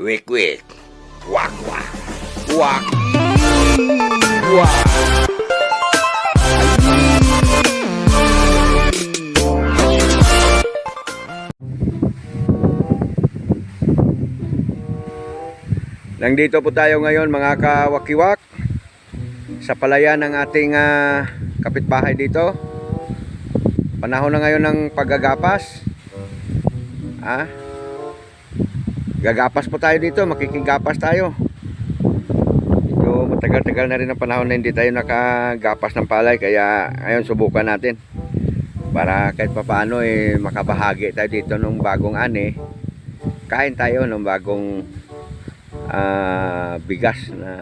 Wik wik. Wak wak. Wak. Wak. Nandito po tayo ngayon mga kawakiwak sa palayan ng ating ah, kapitbahay dito. Panahon na ngayon ng paggagapas. Ah, Gagapas po tayo dito, makikigapas tayo. Medyo matagal-tagal na rin ang panahon na hindi tayo nakagapas ng palay kaya ngayon subukan natin. Para kahit papaano eh makabahagi tayo dito ng bagong ani. Kain tayo ng bagong ah, bigas na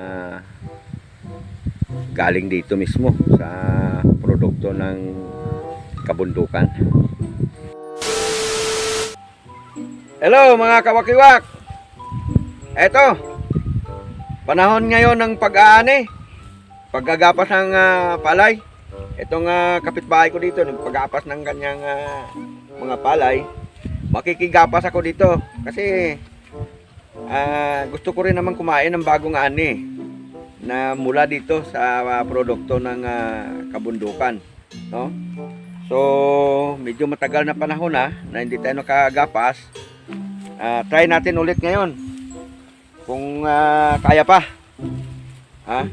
galing dito mismo sa produkto ng kabundukan. Hello mga kawakiwak. Eto. Panahon ngayon ng pag-aani. Paggagapas ng ah, palay. Itong ah, kapitbahay ko dito, nagpagapas ng kanyang ah, mga palay. Makikigapas ako dito kasi ah, gusto ko rin naman kumain ng bagong ani na mula dito sa ah, produkto ng ah, kabundukan, no? So, medyo matagal na panahon na na hindi tayo nakagapas. Ah, try natin ulit ngayon. Kung ah, kaya pa. Ha?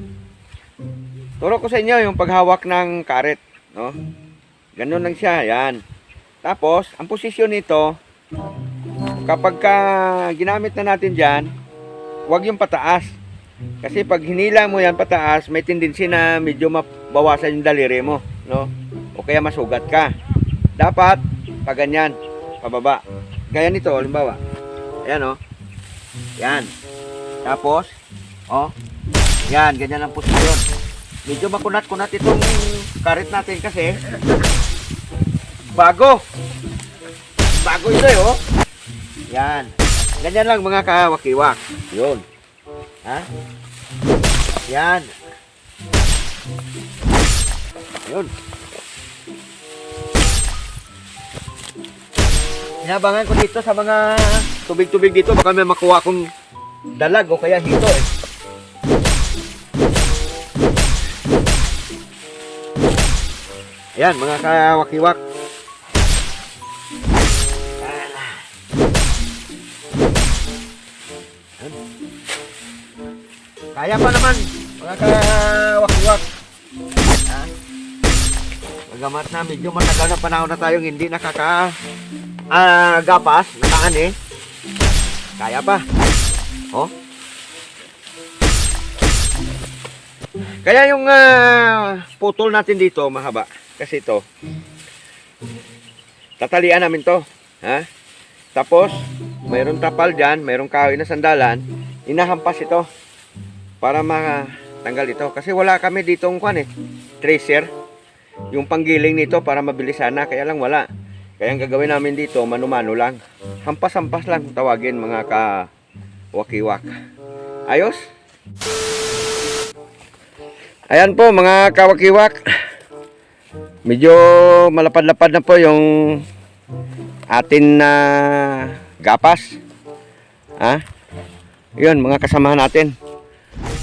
Turo ko sa inyo yung paghawak ng karet, no? Ganun lang siya, yan. Tapos, ang posisyon nito, kapag ka ginamit na natin diyan, huwag yung pataas. Kasi pag hinila mo yan pataas, may tendency na medyo mabawasan yung daliri mo, no? O kaya masugat ka. Dapat, pag ganyan, pababa. Gaya nito, halimbawa. Ayan, oh. Yan. Tapos, oh. Yan, ganyan ang posisyon. Medyo makunat-kunat itong karit natin kasi bago. Bago ito, eh, oh. Yan. Ganyan lang mga kawakiwak. Yun. Ha? Yan. Yun. Inabangan ko dito sa mga tubig-tubig dito. Baka may makuha akong dalag o kaya hito eh. Ayan, mga kawakiwak. Kaya pa naman, mga kawakiwak. Ha? Magamat na medyo matagal na panahon na tayong hindi nakaka ah, gapas, nakaan eh. Kaya pa. Oh. Kaya yung ah, putol natin dito mahaba. Kasi ito. Tatalian namin to. Ha? Tapos, mayroong tapal dyan, mayroong kahoy na sandalan. Inahampas ito. Para matanggal ito. Kasi wala kami dito ang kwan eh. Tracer. Yung panggiling nito para mabilis sana. Kaya lang wala. Kaya ang gagawin namin dito, mano-mano lang. Hampas-hampas lang tawagin mga ka-wakiwak. Ayos? Ayan po mga kawakiwak. Medyo malapad-lapad na po yung atin na gapas. Ha? Yun, mga kasamahan natin.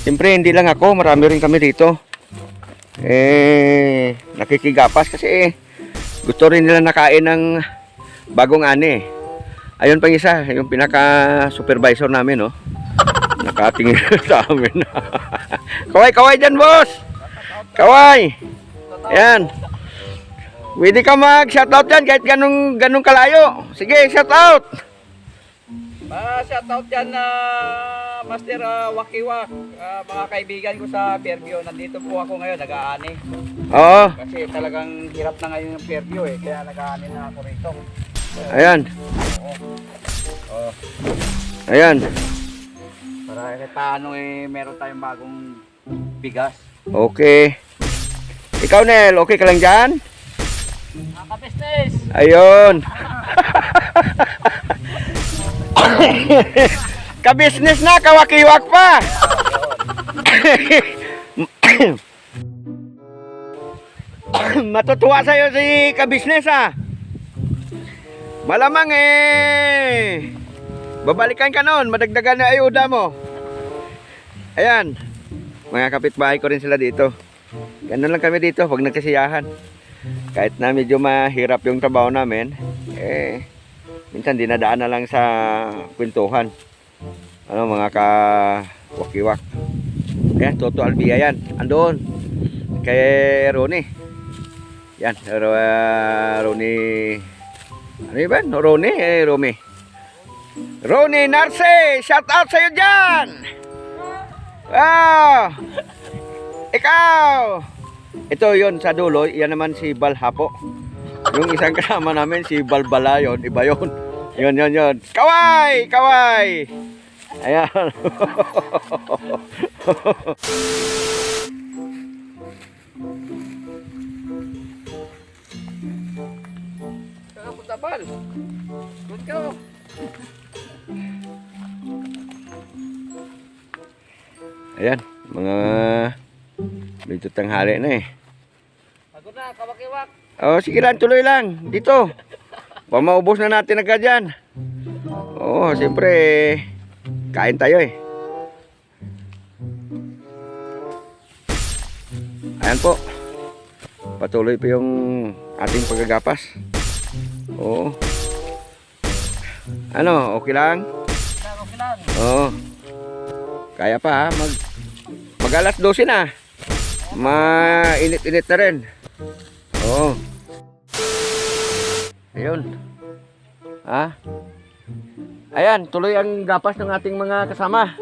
Siyempre, hindi lang ako, marami rin kami dito. Eh, nakikigapas kasi gusto rin nila nakain ng bagong ani. Ayun pang isa, yung pinaka supervisor namin, no. Nakatingin sa amin. kaway, kaway dyan, boss. Kaway. Yan. Pwede ka mag shoutout dyan kahit ganun, ganun kalayo. Sige, shoutout. Ah, shoutout yan na Master ah, Wakiwak, Ah, mga kaibigan ko sa Fairview. Nandito po ako ngayon, nag-aani. Oo, Kasi talagang hirap na ngayon yung Fairview eh, kaya nag-aani na ako rito. ayan. Oh, Ayan. para kahit paano eh, meron tayong bagong bigas. Okay. Ikaw, Nel, okay ka lang dyan? Mga ka-business! Ayun. Ka-business na, kawakiwak pa. Matutuwa sa'yo si ka-business ah. Malamang eh. Babalikan ka noon, madagdagan na ayuda mo. Ayan. Mga kapitbahay ko rin sila dito. Ganun lang kami dito, pag nagkasiyahan. Kahit na medyo mahirap yung trabaho namin, eh, minsan dinadaan na lang sa kwentuhan. Ano, mga ka-wakiwak. Ayan, Toto Albia yan. Andun. Kay Ronnie. Yan, Ro- uh, Ronnie. Ano yun ba? Ronnie? Eh, Romy. Ronnie Narce! Shout out sa'yo dyan! Ah! Ikaw! Ito yon sa dulo, yan naman si Balhapo. Yung isang kasama namin, si Balbala yun, iba yun. Yun, yun, yun. Kaway! Kaway! Ayan. Saka punta bal. Good ka. Ayan, mga medyo tanghali na eh. Pagod na, kawakiwak. Oh, sige lang, tuloy lang. Dito. Baka maubos na natin agad yan. Oo, oh, siyempre, kain tayo eh. Ayan po. Patuloy po yung ating paggagapas. Oo. Ano, okay lang? Lang, okay lang. Oo. Kaya pa ha, mag mag alas 12 na. Mainit-init na rin. Oo. Ayun. Ha? Ayan, tuloy ang gapas ng ating mga kasama.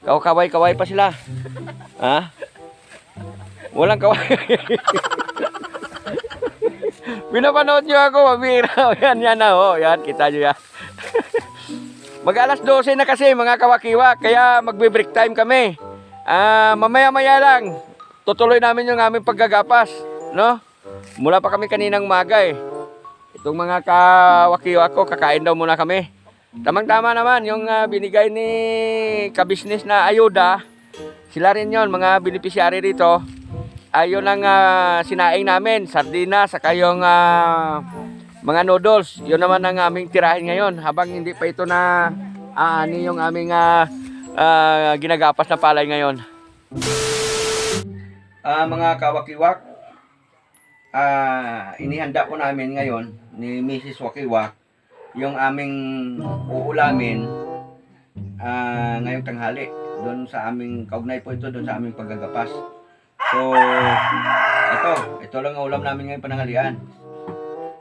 Kaway-kaway pa sila. Ha? Walang kaway. Pinapanood nyo ako, mabira. Yan, yan na. Oh, yan, kita nyo yan. Mag alas 12 na kasi mga kawakiwa, kaya magbe-break time kami. Ah, mamaya-maya lang. Tutuloy namin yung aming paggagapas, no? Mula pa kami kaninang umaga eh. Itong mga kawakiwa ko, kakain daw muna kami. Tamang-tama naman yung ah, binigay ni kabisnes na ayuda. Sila rin yon mga beneficiary rito. Ayun ang ah, sinaing namin, sardinas, saka yung ah, mga noodles, yun naman ang aming tirahin ngayon habang hindi pa ito na aani yung aming ah, ah, ginagapas na palay ngayon. Ah, mga kawakiwak, ah, inihanda po namin ngayon ni Mrs. Wakiwak yung aming uulamin ah, ngayong tanghali doon sa aming kaugnay po ito doon sa aming paggagapas. So, ito, ito lang ang ulam namin ngayong pananghalian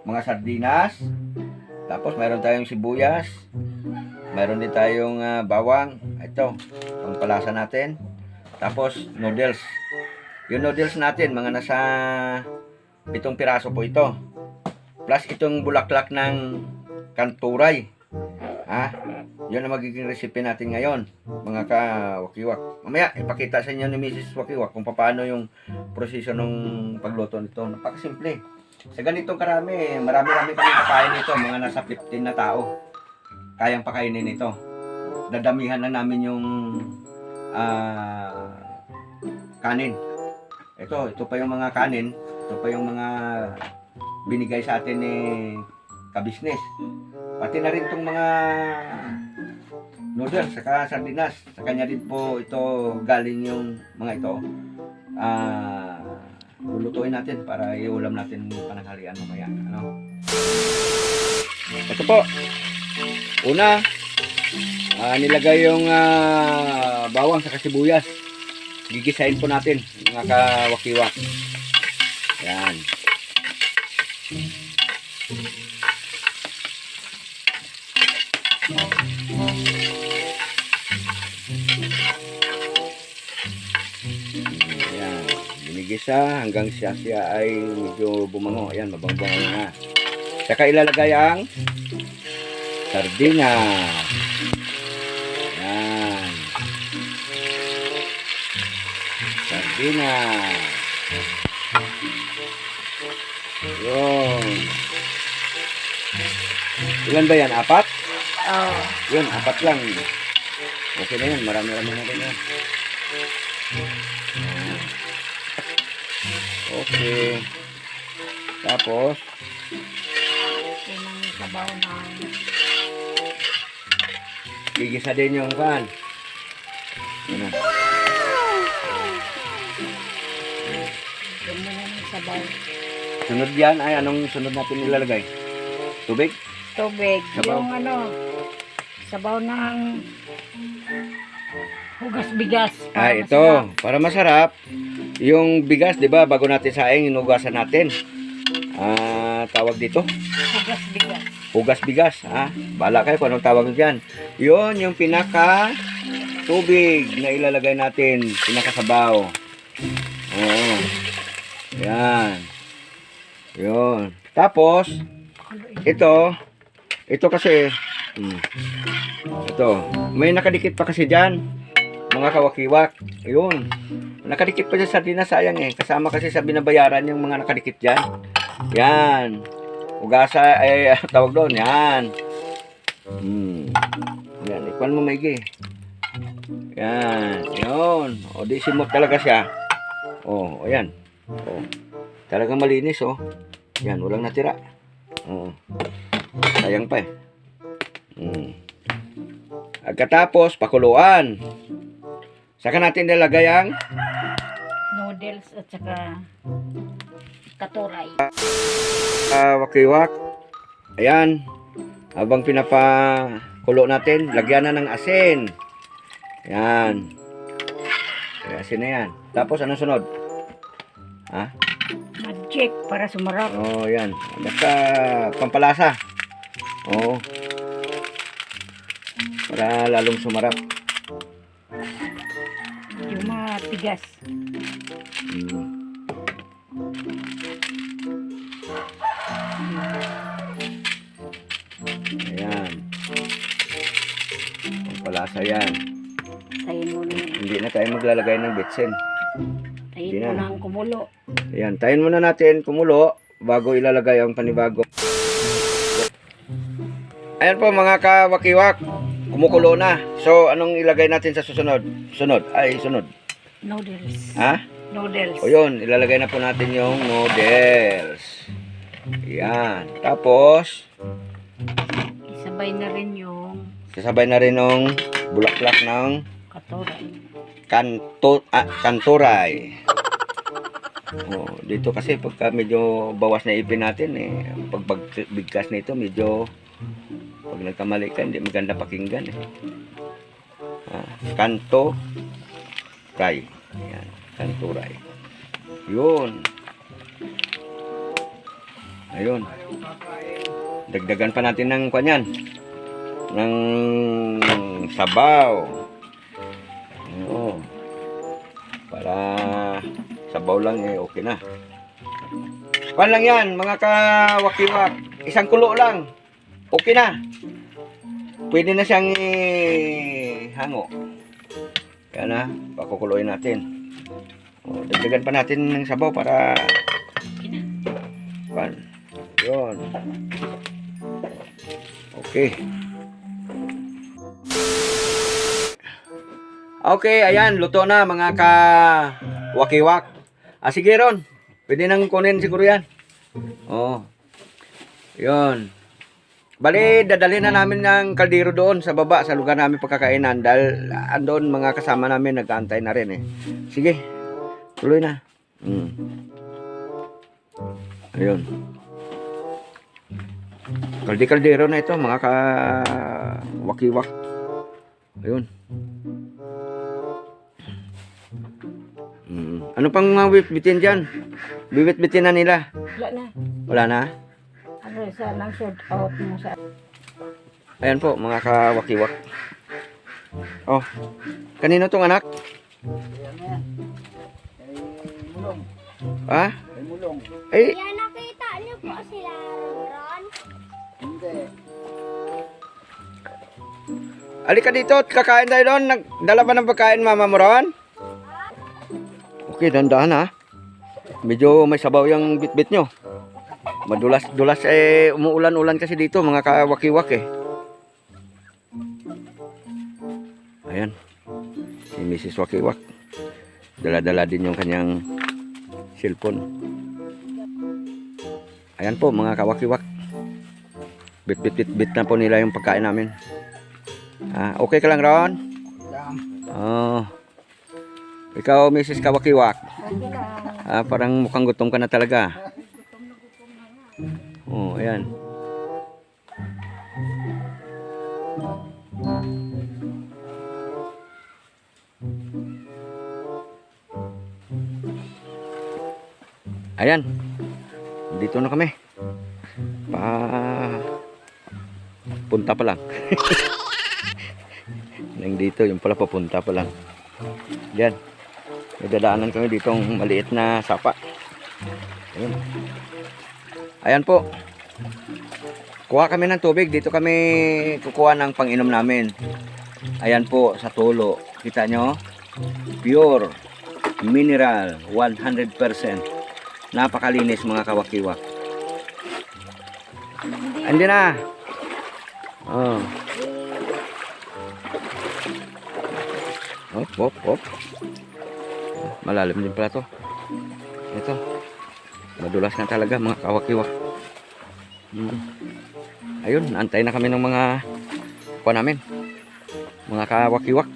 mga sardinas. Tapos mayroon tayong sibuyas. Mayroon din tayong ah, bawang. Ito, ang palasa natin. Tapos noodles. Yung noodles natin, mga nasa pitong piraso po ito. Plus itong bulaklak ng kanturay. Ha? Yun ang magiging recipe natin ngayon, mga ka-wakiwak. Mamaya, ipakita sa inyo ni Mrs. Wakiwak kung paano yung proseso ng pagluto nito. Napakasimple. Sa ganitong karami, marami-rami kami kakain nito, mga nasa 15 na tao. Kayang pakainin nito. Dadamihan lang namin yung ah, kanin. Ito, ito pa yung mga kanin. Ito pa yung mga binigay sa atin ni kabisnes. Pati na rin itong mga noodles, saka sardinas. Sa kanya din po ito galing yung mga ito. Ah, lulutuin natin para iulam natin pananghalian mamaya. Ano? Ito po. Una, ah, nilagay yung ah, bawang sa kasibuyas. Gigisain po natin, mga kawakiwak. Yan. Binigisa hanggang siya siya ay medyo bumango. Ayan, mabangbango na. Saka ilalagay ang sardina. Ayan. Sardina. Yun. Ilan ba yan? Apat? Oo. Yun, apat lang. Okay na yan. Marami-rami na rin yan. Okay. Tapos, ang sabaw ng Gigisa din yung pan. Yan na. Sabaw. Sunod yan ay anong sunod natin nilalagay? Tubig? Tubig. Sabaw. Yung ano, sabaw ng hugas bigas. Ah, ito. Para masarap, yung bigas, di ba, bago natin saing, inugasan natin. Ah, tawag dito, Hugas bigas. hugas bigas. Ah, bala kayo kung anong tawag diyan. Yun, yung pinaka tubig na ilalagay natin, pinakasabaw. Oo. Yan. Yun. Tapos, ito, ito kasi, hmm, ito, may nakadikit pa kasi dyan, mga kawakiwak. Yun. Nakadikit pa sa dinasayang eh. Kasama kasi sa binabayaran yung mga nakadikit dyan. Yan. Ugasa, ay, tawag doon, yan. Hmm. Yan, ikuan mo maigi. Yan, yun. O, di simot talaga siya. O, o yan. O, talagang malinis, o. Yan, walang natira. O, sayang pa eh. Hmm. Agkatapos, pakuluan. Saka natin nilagay ang Noodles at saka katuray. uh, wakiwak. Ayan. Habang pinapakulo natin, lagyan na ng asin. Ayan. Ay, asin na yan. Tapos, anong sunod? Ha? Magic para sumarap. Oh, yan. Basta pampalasa. Oo. Para lalong sumarap. Matigas. Ayan. Pampalasa yan. Tayin mo na. Hindi na tayo maglalagay ng bitsin. Tayin Hindi mo na. na ang kumulo. Ayan, tayin muna natin kumulo bago ilalagay ang panibago. Ayan po mga kawakiwak, kumukulo na. So, anong ilagay natin sa susunod? Sunod, ay sunod. Noodles. Ha? Noodles. O yun, ilalagay na po natin yung noodles. Yan. Tapos, Isabay na rin yung sasabay na rin ng bulaklak ng katuray. kanto, ah, kanturay. Oh, dito kasi pagka medyo bawas na ipin natin eh, pag bag- bigkas nito medyo pag nagkamali ka hindi maganda pakinggan eh. Ah, kanto ray. Yan, kanturay. Yun. Ayun. Dagdagan pa natin ng kanyan. Ng sabaw. Oo. Para sabaw lang eh, okay na. Pan lang yan, mga kawakiwak. Isang kulo lang. Okay na. Pwede na siyang hango. Kaya na, pakukuloyin natin. O, dagdagan pa natin ng sabaw para pan. Yun. Okay. Okay, ayan, luto na mga ka wakiwak. Ah, sige ron. Pwede nang kunin siguro yan. Oh. Yun. Bali, dadalhin na namin ng kaldero doon sa baba, sa lugar namin pagkakainan. Dahil andon mga kasama namin nag-aantay na rin eh. Sige, tuloy na. Mm. Ayun. Kaldi-kaldero na ito, mga ka wakiwak. Ayun. Mm. Ano pang mga bibit-bitin dyan? Bibit-bitin na nila. Wala na. Wala na? Ano sa lang sort out mo sa Ayan po, mga kawakiwak. Oh, kanino tong anak? Mulong. Ha? Ay, mulong. Eh, Kaya nakita niyo po sila Ron? Hindi. alika dito, kakain tayo doon. Nagdala ba ng pagkain mama mo ron? Okay, dandahan ha. Medyo may sabaw yung bitbit nyo. Madulas-dulas eh, umuulan-ulan kasi dito, mga kawakiwak eh. Ayan. Si Mrs. Wakiwak. Dala-dala din yung kanyang cellphone. Ayan po, mga kawakiwak. Bit-bit-bit-bit na po nila yung pagkain namin. Ah, okay ka lang ron? Oh. Ikaw, Mrs. Kawakiwak. Ah, parang mukhang gutom ka na talaga. Oh, ayan. Ayan. Dito na kami. Pa punta pa lang. Nang dito, yung pala papunta pa lang. Yan. May dadaanan kami ditong maliit na sapa. Ayan. Ayan po. Kuha kami ng tubig. Dito kami kukuha ng panginom namin. Ayan po sa tulo. Kita nyo? Pure. Mineral. 100%. Napakalinis mga kawakiwak. Andi na. Oh. Hop, hop, hop. Malalim din pala to. Ito. Madulas na talaga mga kawakiwak. Hmm. Ayun, antay na kami ng mga kuha namin. Mga kawakiwak.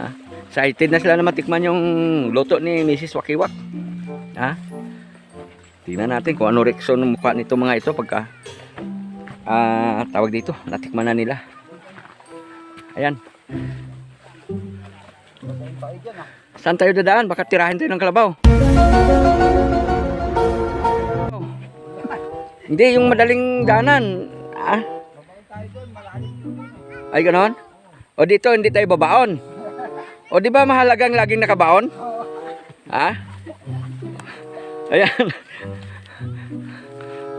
Ha? Excited na sila na matikman yung luto ni Mrs. Wakiwak. Ha? Tingnan natin kung ano reaksyon ng mukha nito mga ito pagka ah tawag dito, natikman na nila. Ayan. Saan tayo dadaan? Baka tirahin tayo ng kalabaw. Hindi, yung madaling daanan. Ah? Ay, ganon? O dito, hindi tayo babaon. O di ba mahalagang laging nakabaon? Ha? Ayan.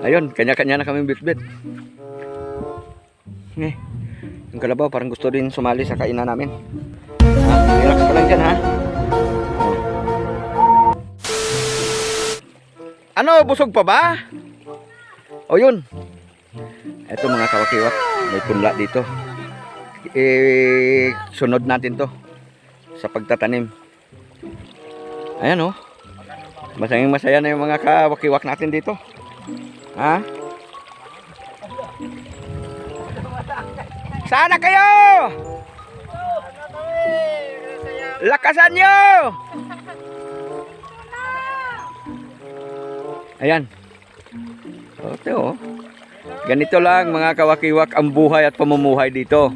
Ayun, kanya-kanya na kami bitbit. Eh, yung kalabaw parang gusto din sumali sa kainan namin. Ha? Relax ka lang dyan, ha? Ano, busog pa ba? O yun. Ito mga kawakiwak, may punla dito. Eh, sunod natin to sa pagtatanim. Ayan oh. Masayang masaya na yung mga kawakiwak natin dito. Ha? Sana kayo! Lakasan nyo! Ayan. Ote oh. Ganito lang mga kawakiwak ang buhay at pamumuhay dito.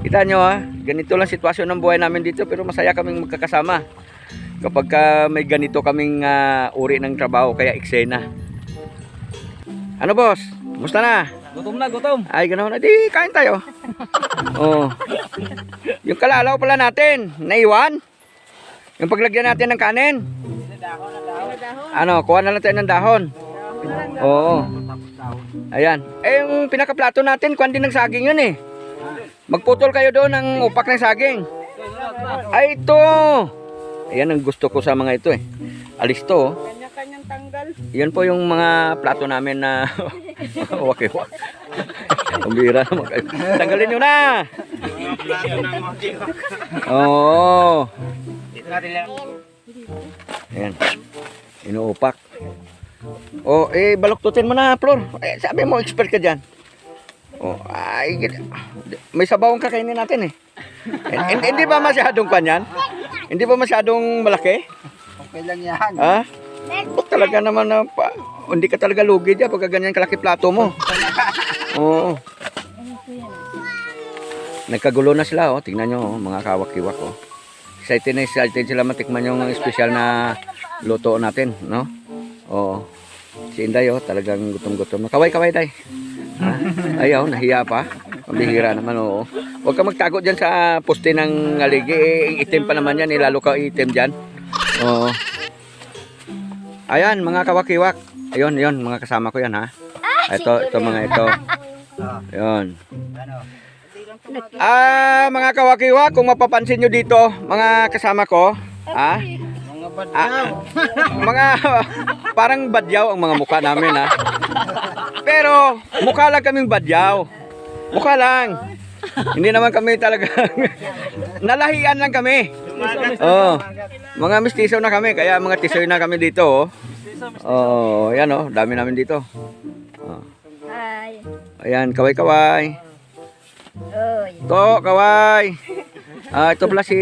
Kita nyo ha, ganito lang sitwasyon ng buhay namin dito pero masaya kaming magkakasama. Kapag ka may ganito kaming ah, uri ng trabaho kaya eksena. Ano boss? Musta na? Gutom na, gutom. Ay, ganoon. Adi, kain tayo. oh. Yung kalalaw pala natin, naiwan. Yung paglagyan natin ng kanin. Ano, kuha na lang tayo ng dahon. Oo. Ayan. Eh, yung pinakaplato natin, kuha din ng saging yun eh. Magputol kayo doon ng upak ng saging. Ay, ito. Ayan ang gusto ko sa mga ito eh. Alis to. oh. Kanya-kanyang tanggal. Yan po yung mga plato namin na wakiwak. Ang bira naman kayo. Tanggalin nyo na! Oo. Ayan. Inuupak. Oh, eh, baluktutin mo na, Flor. Eh, sabi mo, expert ka dyan. Oh, ay, may sabawang kakainin natin eh. Hin- Hindi ba masyadong kanyan? Hindi ba masyadong malaki? Okay lang yan. Ha? Ba't talaga naman na pa, hindi ka talaga lugi dyan pagka ganyan kalaki plato mo. Oo. Nagkagulo na sila oh. Tingnan nyo oh, mga kawakiwak oh. Excited na excited sila matikman yung special na luto natin, no? Oo. Si Inday oh, talagang gutom-gutom. Kaway-kaway day. Ha? Ayaw, nahiya pa. Pambihira naman oo. Huwag ka magtago dyan sa poste ng aligi. Eh, itim pa naman yan. Ilalo ka itim dyan. Oo. Ayan, mga kawakiwak. Ayun, ayun, mga kasama ko yan ha. Ito, ito mga ito. Ayun. Ah, mga kawakiwak, kung mapapansin nyo dito, mga kasama ko, ah, Mga bad ah, mga parang badyaw ang mga mukha namin ha. Pero mukha lang kaming badyaw. Mukha lang. Hindi naman kami talaga nalahian lang kami. Oh. Mga mistiso na kami kaya mga tisoy na kami dito oh. Oh, yan oh, dami namin dito. Oh. Hi. Ayan, kaway-kaway. Oy. To, kaway. Ah, ito pala si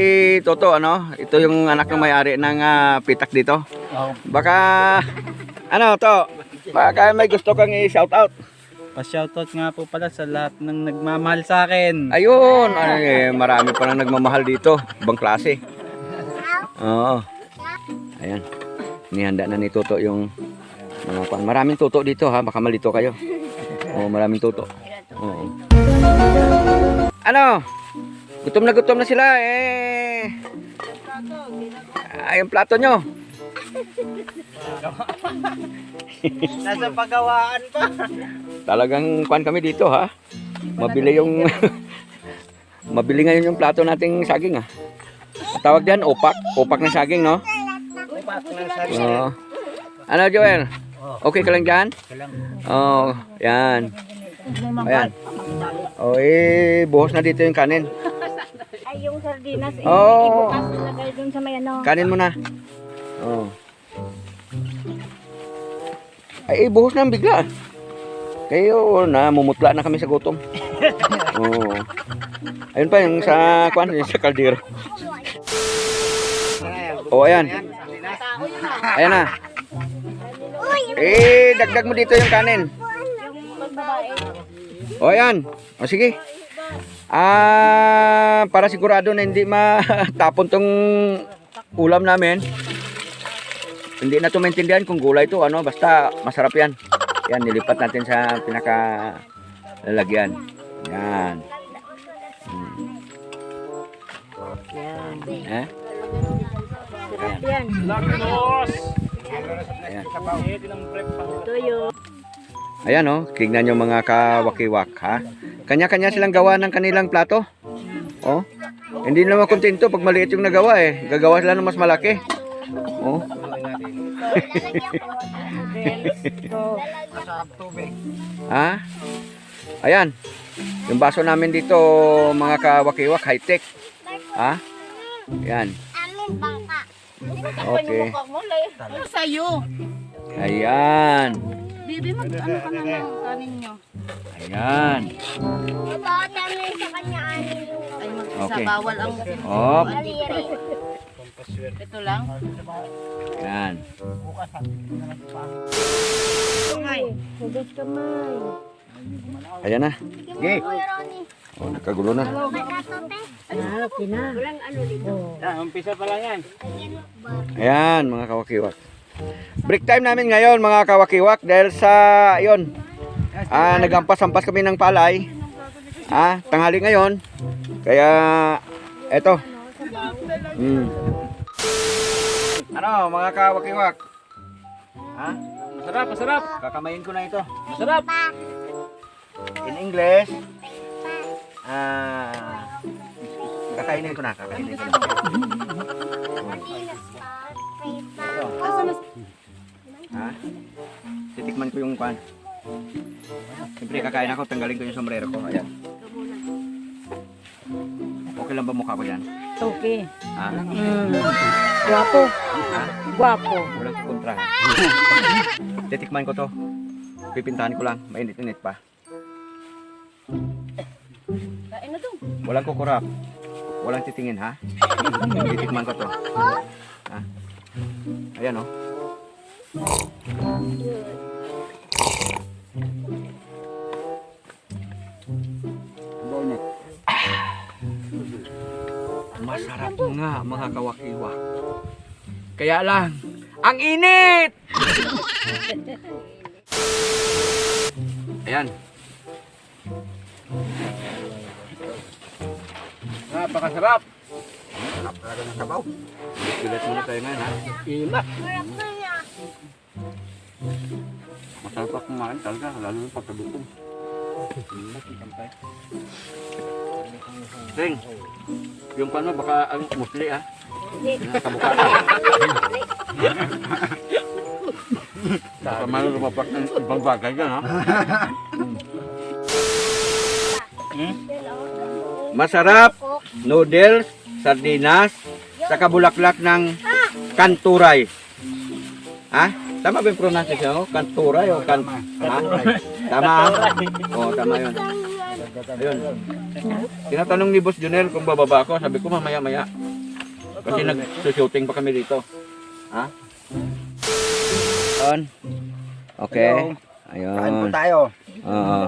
Toto, ano? Ito yung anak ng may-ari ng ah, pitak dito. Baka, ano to? Baka may gusto kang i-shout out. Pa-shoutout nga po pala sa lahat ng nagmamahal sa akin. Ayun, ay, marami pa nang nagmamahal dito. Ibang klase. Oo. Ayan. Nihanda na ni Toto yung mga pan. Maraming tuto dito ha. Baka malito kayo. Oo, maraming tuto. Oo. Ano? Gutom na gutom na sila eh. Ay, yung plato nyo. Nasa pagawaan pa. Talagang kwan kami dito ha. Mabili yung Mabili ngayon yung plato nating saging ah. Tawag diyan opak, opak ng saging no? Oo. Ano Joel? Okay ka lang diyan? Oo, yan. Ayan. Oh, eh, buhos na dito yung kanin. Yung sardinas, eh, Oo. ibukas ilagay dun sa may ano. Kanin mo na. Oo. Ay, eh, buhos na ang bigla. Kayo, na, mumutla na kami sa gutom. Oo. Ayun pa, yung sa, kwan, yung sa kaldero. Oh, ayan. Ayan na. Eh, dagdag mo dito yung kanin. O, ayan. O, sige. Ah, para sigurado na hindi matapon tong ulam namin. Hindi na to maintindihan kung gulay to, ano, basta masarap yan. Yan, nilipat natin sa pinaka lalagyan. Yan. Hmm. Eh? Sarap yan. Ayan. Tuyo. Ayan oh, tignan nyo mga kawakiwak ha. Kanya-kanya silang gawa ng kanilang plato. Oh. Hindi naman kontento pag maliit yung nagawa eh. Gagawa sila ng mas malaki. Oh. ha? Ayan. Yung baso namin dito mga kawakiwak high tech. Ha? Ayan. Amin bangka. Okay. Ano? Ayan. Bibi, mag ano ka na ng kanin nyo? Ayan. Bawat namin sa kanya anin yung Ay, mag Okay. bawal ang Op. aliri. ito lang. Ayan. Kamay. Hugas kamay. Ayan na. Ronnie. Oh, nagkagulo na. Magkatote. Ah, okay na. Walang ano dito. Yan, umpisa pa lang yan. Ayan, mga kawakiwak. Break time namin ngayon, mga kawakiwak, dahil sa, yon ah, nagampas-ampas kami ng palay. Ah, tanghali ngayon. Kaya, eto. Mm. Ano, mga kawakiwak? Ha? Masarap, masarap. Kakamayin ko na ito. Masarap. In English, ah, kakainin ko na, kakainin ko na. Ko yung kwan. Siyempre kakain ako, tanggalin ko yung sombrero ko. Ayan. Okay lang ba mukha ko yan? Okay. Ha? Mm. Guwapo. Ha? Guwapo. Walang kontra. Titikman ko to. Pipintahan ko lang. Mainit-init pa. Kain na to. Walang kukurap. Walang titingin ha. Titikman ko to. Ha? Ayan oh. Nga mga kawakiwa. Kaya lang, ang init! Ayan. Napakasarap. Sarap talaga ng sabaw. Pilit muna tayo ngayon ha. Ima. Masarap pa kumain talaga, lalo yung pagkagutom. Ring, yung paano baka ang musli ha. Nakabuka na. Baka malo lumapak ng ibang bagay dyan ha. Masarap, noodles, sardinas, sa kabulaklak ng kanturay. Ha? Tama ba yung pronunciation? Kanturay o kan... Ha? Tama ha? Oo, tama yun. Ayun. Tinatanong ni Boss Junel kung bababa ako. Sabi ko mamaya-maya. Kasi nag-shooting pa kami dito. Ha? Ayun. Okay. Ayun. Kain po tayo. Oo.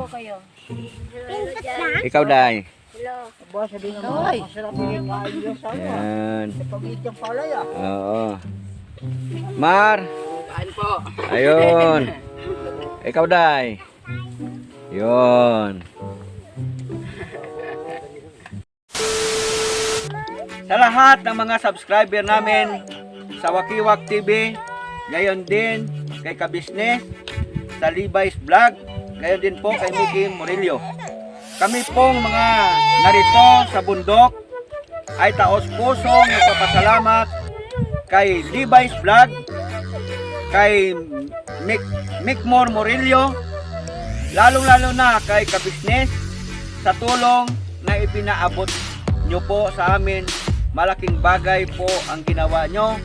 Ikaw, Day. Hello. Ba, sabihin Ay. masarap yung kain niyo sa ano. Ayan. Sa pamilya palay ah. Oo. Mar. Kain po. Ayun. Ikaw, Day. Yun. Sa lahat ng mga subscriber namin sa Wakiwak TV, ngayon din kay Kabisnes, sa Levi's Vlog, ngayon din po kay Mickey Murillo. Kami pong mga narito sa bundok ay taos pusong nagpapasalamat kay Levi's Vlog, kay Mick, Mickmore Murillo, lalong-lalo na kay Kabisnes sa tulong na ipinaabot nyo po sa amin. Malaking bagay po ang ginawa nyo.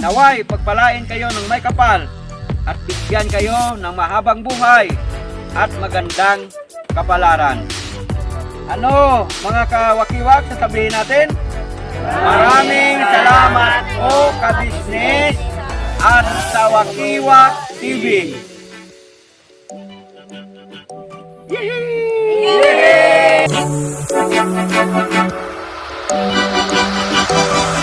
Naway, pagpalain kayo ng may kapal at bigyan kayo ng mahabang buhay at magandang kapalaran. Ano, mga kawakiwak, sasabihin natin? Maraming salamat po, kabisnes at sa Wakiwak TV. Yay! Yay!